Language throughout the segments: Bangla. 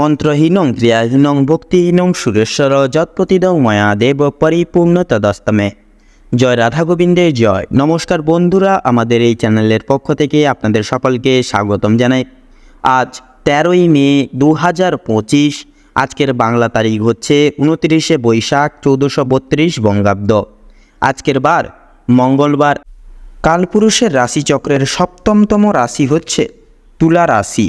মন্ত্রহীনং ক্রিয়াহীনং ভক্তিহীনং সুরেশ্বর যৎপ্রতিদং ময়া দেব পরিপূর্ণ তদস্তমে জয় রাধা গোবিন্দের জয়। নমস্কার বন্ধুরা, আমাদের এই চ্যানেলের পক্ষ থেকে আপনাদের সকলকে স্বাগতম জানাই। আজ তেরোই মে দু হাজার পঁচিশ, আজকের বাংলা তারিখ হচ্ছে উনত্রিশে বৈশাখ চৌদ্দশো বত্রিশ বঙ্গাব্দ। আজকের বার মঙ্গলবার। কালপুরুষের রাশিচক্রের সপ্তমতম রাশি হচ্ছে তুলা রাশি।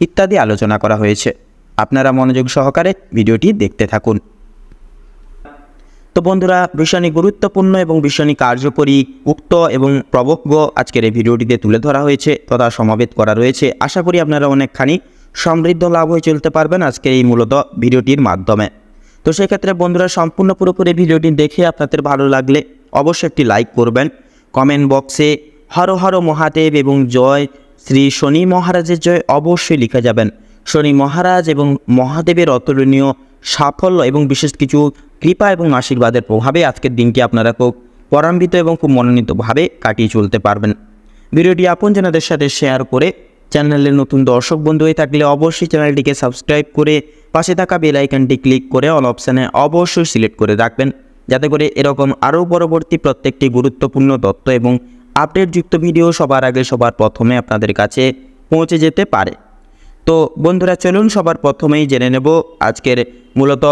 ইত্যাদি আলোচনা করা হয়েছে। আপনারা মনোযোগ সহকারে ভিডিওটি দেখতে থাকুন। তো বন্ধুরা, ভীষণই গুরুত্বপূর্ণ এবং ভীষণই কার্যকরী, উক্ত এবং প্রবজ্ঞ আজকের এই ভিডিওটিতে তুলে ধরা হয়েছে, তথা সমাবেত করা রয়েছে। আশা করি আপনারা অনেকখানি সমৃদ্ধ লাভ হয়ে চলতে পারবেন আজকে এই মূলত ভিডিওটির মাধ্যমে। তো সেক্ষেত্রে বন্ধুরা, সম্পূর্ণ পুরোপুরি ভিডিওটি দেখে আপনাদের ভালো লাগলে অবশ্যই একটি লাইক করবেন। কমেন্ট বক্সে হর হর মহাদেব এবং জয় শ্রী শনি মহারাজের জয় অবশ্যই লিখে যাবেন। শনি মহারাজ এবং মহাদেবের অতুলনীয় সাফল্য এবং বিশেষ কিছু কৃপা এবং আশীর্বাদের প্রভাবে আজকের দিনটি আপনারা খুব পরাম্বিত এবং খুব মনোনীতভাবে কাটিয়ে চলতে পারবেন। ভিডিওটি আপনজনদের সাথে শেয়ার করে চ্যানেলের নতুন দর্শক বন্ধু হয়ে থাকলে অবশ্যই চ্যানেলটিকে সাবস্ক্রাইব করে পাশে থাকা বেল ক্লিক করে অল অপশানে অবশ্যই সিলেক্ট করে রাখবেন। যাতে করে এরকম আরও পরবর্তী প্রত্যেকটি গুরুত্বপূর্ণ তথ্য এবং আপডেটযুক্ত ভিডিও সবার আগে সবার প্রথমে আপনাদের কাছে পৌঁছে যেতে পারে। তো বন্ধুরা, চলুন সবার প্রথমেই জেনে নেব আজকের মূলত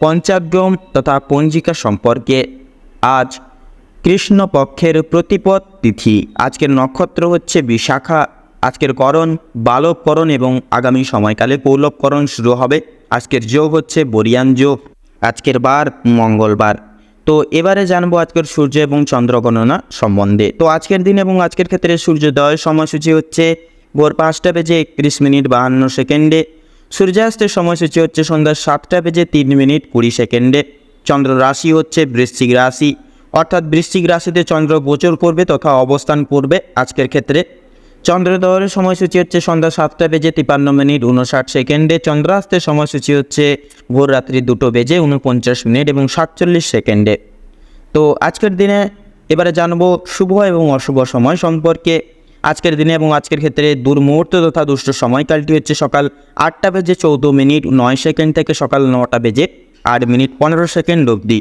পঞ্চাগ্রম তথা পঞ্জিকা সম্পর্কে। আজ কৃষ্ণপক্ষের প্রতিপদ তিথি, আজকের নক্ষত্র হচ্ছে বিশাখা। আজকের করণ বালবকরণ এবং আগামী সময়কালে পৌলবকরণ শুরু হবে। আজকের যোগ হচ্ছে বরিয়ান যোগ। আজকের বার মঙ্গলবার। তো এবারে জানব আজকের সূর্য এবং চন্দ্র গণনা সম্বন্ধে। তো আজকের দিন এবং আজকের ক্ষেত্রে সূর্যোদয় সময়সূচি হচ্ছে ভোর পাঁচটা বেজে একত্রিশ মিনিট বাহান্ন সেকেন্ডে। সূর্যাস্তের সময়সূচি হচ্ছে সন্ধ্যা সাতটা বেজে তিন মিনিট কুড়ি সেকেন্ডে। চন্দ্র রাশি হচ্ছে বৃশ্চিক রাশি। অর্থাৎ বৃশ্চিক রাশিতে চন্দ্র গোচর করবে তথা অবস্থান করবে আজকের ক্ষেত্রে। চন্দ্রোদয়ের সময়সূচি হচ্ছে সন্ধ্যা সাতটা বেজে তিপান্ন মিনিট উনষাট সেকেন্ডে। চন্দ্রাস্তের সময়সূচি হচ্ছে ভোর রাত্রি দুটো বেজে উনপঞ্চাশ মিনিট এবং সাতচল্লিশ সেকেন্ডে। তো আজকের দিনে এবারে জানব শুভ এবং অশুভ সময় সম্পর্কে। আজকের দিনে এবং আজকের ক্ষেত্রে দুর্মুহূর্ত তথা দুষ্ট সময়কালটি হচ্ছে সকাল আটটা বেজে চৌদ্দ মিনিট নয় সেকেন্ড থেকে সকাল নটা বেজে আট মিনিট পনেরো সেকেন্ড অবধি।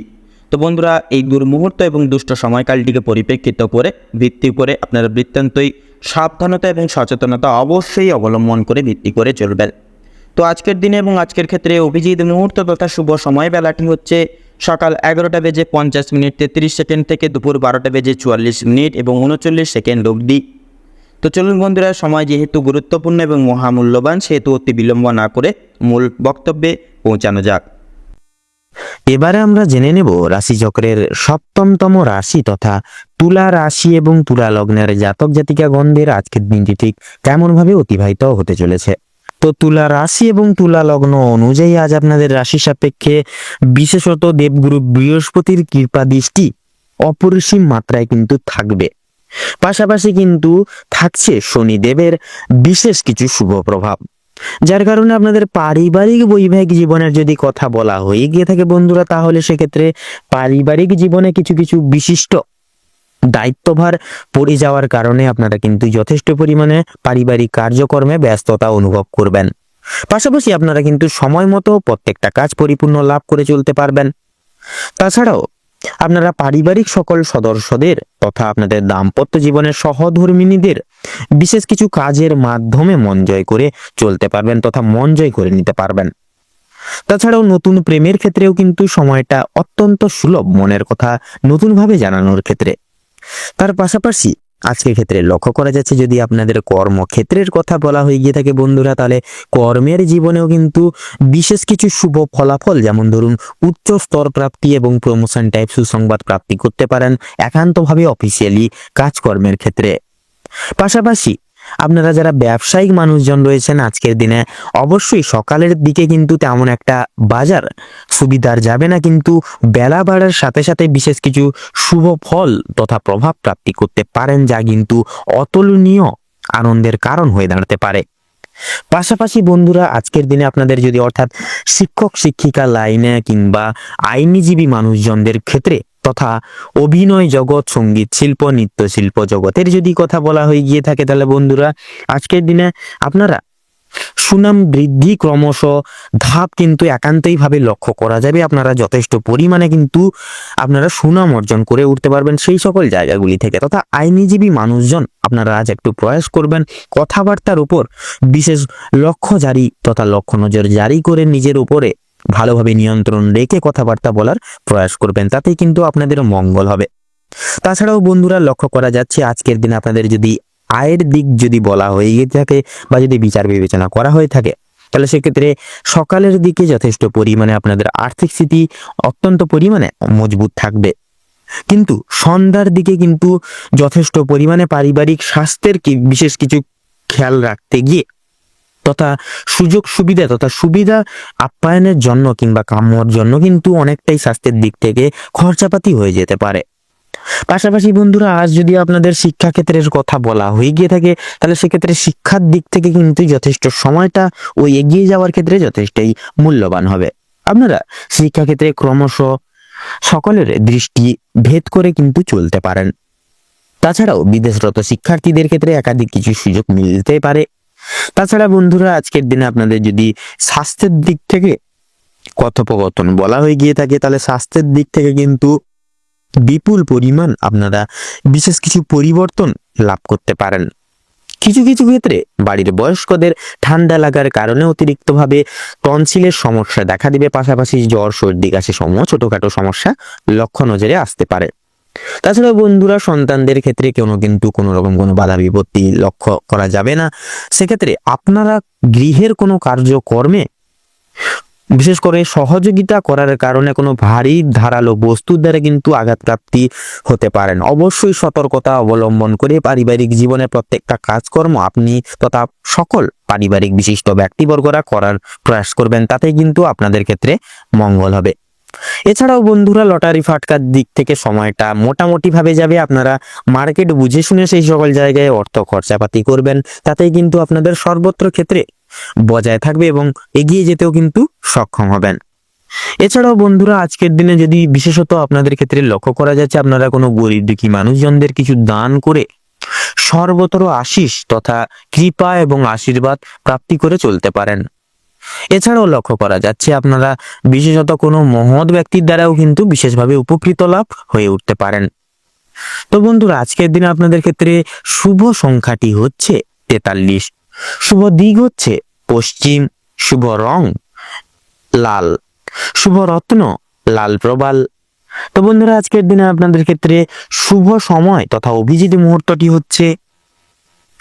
তো বন্ধুরা, এই দুর্মুহূর্ত এবং দুষ্ট সময়কালটিকে পরিপ্রেক্ষিত করে ভিত্তি করে আপনারা বৃত্তান্তই সাবধানতা এবং সচেতনতা অবশ্যই অবলম্বন করে ভিত্তি করে চলবেন তো আজকের দিনে এবং আজকের ক্ষেত্রে অভিজিৎ মুহূর্ত তথা শুভ সময় বেলাটি হচ্ছে সকাল এগারোটা বেজে পঞ্চাশ মিনিট, তেত্রিশ সেকেন্ড থেকে দুপুর বারোটা বেজে চুয়াল্লিশ মিনিট এবং উনচল্লিশ সেকেন্ড অবধি। তো চলুন বন্ধুরা, সময় যেহেতু গুরুত্বপূর্ণ এবং মহামূল্যবান, সেহেতু অতি বিলম্ব না করে মূল বক্তব্যে পৌঁছানো যাক। এবারে আমরা জেনে নেব রাশিচক্রের সপ্তমতম রাশি তথা তুলা রাশি এবং তুলা লগ্নের জাতক জাতিকা গন্ধের আজকের দিনটি ঠিক কেমনভাবে অতিবাহিত হতে চলেছে। তো তুলা রাশি এবং তুলা লগ্ন অনুযায়ী আজ আপনাদের রাশি সাপেক্ষে বিশেষত দেবগুরু বৃহস্পতির কৃপা দৃষ্টি অপরিসীম মাত্রায় কিন্তু থাকবে। পাশাপাশি কিন্তু থাকছে শনিদেবের বিশেষ কিছু শুভ প্রভাব। যার কারণে আপনাদের পারিবারিক বৈবাহিক জীবনের যদি কথা বলা হয়ে গিয়ে থাকে বন্ধুরা, তাহলে সেক্ষেত্রে পারিবারিক জীবনে কিছু কিছু বিশিষ্ট দায়িত্বভার পড়ে যাওয়ার কারণে আপনারা কিন্তু যথেষ্ট পরিমাণে পারিবারিক কার্যকর্মে ব্যস্ততা অনুভব করবেন। পাশাপাশি আপনারা কিন্তু সময় মতো প্রত্যেকটা কাজ পরিপূর্ণ লাভ করে চলতে পারবেন। তাছাড়াও আপনারা পারিবারিক সকল সদস্যদের তথা আপনাদের দাম্পত্য জীবনের সহধর্মিনীদের বিশেষ কিছু কাজের মাধ্যমে মন জয় করে চলতে পারবেন তথা মন জয় করে নিতে পারবেন। তাছাড়াও নতুন প্রেমের ক্ষেত্রেও কিন্তু সময়টা অত্যন্ত সুলভ মনের কথা নতুনভাবে জানানোর ক্ষেত্রে। তার পাশাপাশি আজকের ক্ষেত্রে লক্ষ্য করা যাচ্ছে যদি আপনাদের কর্মক্ষেত্রের কথা বলা হয়ে গিয়ে থাকে বন্ধুরা, তাহলে কর্মের জীবনেও কিন্তু বিশেষ কিছু শুভ ফলাফল, যেমন ধরুন উচ্চ স্তর প্রাপ্তি এবং প্রমোশন টাইপ সুসংবাদ প্রাপ্তি করতে পারেন একান্তভাবে অফিসিয়ালি কাজকর্মের ক্ষেত্রে। পাশাপাশি আপনারা যারা ব্যবসায়িক মানুষজন রয়েছেন আজকের দিনে, অবশ্যই সকালের দিকে কিন্তু তেমন একটা বাজার সুবিধার যাবে না, কিন্তু বেলা বাড়ার সাথে সাথে বিশেষ কিছু শুভ ফল তথা প্রভাব প্রাপ্তি করতে পারেন, যা কিন্তু অতুলনীয় আনন্দের কারণ হয়ে দাঁড়াতে পারে। পাশাপাশি বন্ধুরা, আজকের দিনে আপনাদের যদি অর্থাৎ শিক্ষক, শিক্ষিকা লাইনে কিংবা আইনজীবী মানুষজনদের ক্ষেত্রে তথা অভিনয় জগৎ, সংগীত, শিল্প নৃত্যশিল্প জগতের যদি কথা বলা হয়ে গিয়ে থাকে তাহলে বন্ধুরা, আজকের দিনে আপনারা সুনাম বৃদ্ধি ক্রমশ ধাপ কিন্তু একান্তই ভাবে লক্ষ্য করা যাবে। আপনারা যথেষ্ট পরিমাণে কিন্তু আপনারা সুনাম অর্জন করে উঠতে পারবেন সেই সকল জায়গাগুলি থেকে। তথা আইনজীবী মানুষজন আপনারা আজ একটু প্রয়াস করবেন কথাবার্তার উপর বিশেষ লক্ষ্য জারি তথা লক্ষ্য নজর জারি করে নিজের উপরে ভালোভাবে নিয়ন্ত্রণ রেখে কথাবার্তা বলার প্রয়াস করবেন, তাতেই কিন্তু আপনাদের মঙ্গল হবে। তাছাড়াও বন্ধুরা, লক্ষ্য করা যাচ্ছে আজকের দিনে আপনাদের যদি আয়ের দিক যদি বলা হয়ে গিয়ে থাকে বা যদি বিচার বিবেচনা করা হয়ে থাকে, তাহলে সেক্ষেত্রে সকালের দিকে যথেষ্ট পরিমাণে আপনাদের আর্থিক স্থিতি অত্যন্ত পরিমাণে মজবুত থাকবে। কিন্তু সন্ধ্যার দিকে কিন্তু যথেষ্ট পরিমাণে পারিবারিক স্বাস্থ্যের বিশেষ কিছু খেয়াল রাখতে গিয়ে তথা সুযোগ সুবিধা তথা সুবিধা আপ্যায়নের জন্য কিংবা কাম্যর জন্য কিন্তু অনেকটাই স্বাস্থ্যের দিক থেকে খরচাপাতি হয়ে যেতে পারে। পাশাপাশি বন্ধুরা, আজ যদি আপনাদের শিক্ষাক্ষেত্রের কথা বলা হয়ে গিয়ে থাকে, তাহলে সেক্ষেত্রে শিক্ষার দিক থেকে কিন্তু যথেষ্ট সময়টা ওই এগিয়ে যাওয়ার ক্ষেত্রে যথেষ্টই মূল্যবান হবে। আপনারা শিক্ষাক্ষেত্রে ক্রমশ সকলের দৃষ্টি ভেদ করে কিন্তু চলতে পারেন। তাছাড়াও বিদেশরত শিক্ষার্থীদের ক্ষেত্রে একাধিক কিছু সুযোগ মিলতে পারে। তাছাড়া বন্ধুরা, আজকের দিনে আপনাদের যদি স্বাস্থ্যের দিক থেকে কথোপকথন বলা হয়ে গিয়ে থাকে, তাহলে স্বাস্থ্যের দিক থেকে কিন্তু বিপুল পরিমাণ আপনারা বিশেষ কিছু পরিবর্তন লাভ করতে পারেন। কিছু কিছু ক্ষেত্রে বাড়ির বয়স্কদের ঠান্ডা লাগার কারণে অতিরিক্তভাবে টনসিলের সমস্যা দেখা দিবে, পাশাপাশি জ্বর, সর্দি, কাশি সমূহ ছোটখাটো সমস্যা লক্ষ্য নজরে আসতে পারে। তাছাড়া বন্ধুরা, সন্তানদের ক্ষেত্রে কোনো কিন্তু কোনো রকম কোনো বাধা বিপত্তি লক্ষ্য করা যাবে না। সেক্ষেত্রে আপনারা গৃহের কোনো কার্যকর্মে, বিশেষ করে সহযোগিতা করার কারণে কোনো ভারী ধারালো বস্তুর দ্বারা কিন্তু আঘাতপ্রাপ্তি হতে পারেন। অবশ্যই সতর্কতা অবলম্বন করে পারিবারিক জীবনে প্রত্যেকটা কাজকর্ম আপনি তথা সকল পারিবারিক বিশিষ্ট ব্যক্তিবর্গরা করার প্রয়াস করবেন তাতে কিন্তু আপনাদের ক্ষেত্রে মঙ্গল হবে। এছাড়াও বন্ধুরা লটারি ফাটকার দিক থেকে সময়টা মোটামুটি ভাবে যাবে। আপনারা মার্কেট বুঝে শুনে সেই সকল জায়গায় অর্থ খরচাপাতি করবেন। তাতেই কিন্তু আপনাদের সর্বত্র ক্ষেত্রে বজায় থাকবে এবং এগিয়ে যেতেও কিন্তু সক্ষম হবেন। এছাড়াও বন্ধুরা, আজকের দিনে যদি বিশেষত আপনাদের ক্ষেত্রে লক্ষ্য করা যাচ্ছে, আপনারা কোনো গরিব দুঃখী মানুষজনদের কিছু দান করে সর্বতর আশিস তথা কৃপা এবং আশীর্বাদ প্রাপ্তি করে চলতে পারেন। এছাড়াও লক্ষ্য করা যাচ্ছে আপনারা বিশেষত কোনো মহৎ ব্যক্তির দ্বারাও কিন্তু বিশেষভাবে উপকৃত লাভ হয়ে উঠতে পারেন। তো বন্ধুরা, আজকের দিনে আপনাদের ক্ষেত্রে শুভ সংখ্যাটি হচ্ছে তেতাল্লিশ। শুভ দিক হচ্ছে পশ্চিম, শুভ রং লাল, শুভ রত্ন লাল প্রবাল। তো বন্ধুরা, আজকের দিনে আপনাদের ক্ষেত্রে শুভ সময় তথা অভিজিৎ মুহূর্তটি হচ্ছে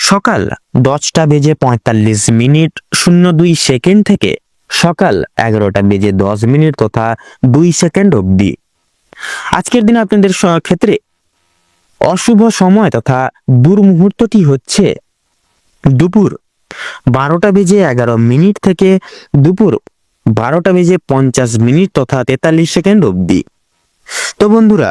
সকাল দশটা বেজে পঁয়তাল্লিশ মিনিট শূন্য দুই সেকেন্ড থেকে সকাল এগারোটা বেজে দশ মিনিট তথা দুই সেকেন্ড অবধি। আজকের দিনে আপনাদের ক্ষেত্রে অশুভ সময় তথা দুর্মুহূর্তটি হচ্ছে দুপুর বারোটা বেজে এগারো মিনিট থেকে দুপুর বারোটা বেজে পঞ্চাশ মিনিট তথা তেতাল্লিশ সেকেন্ড অবধি। তো বন্ধুরা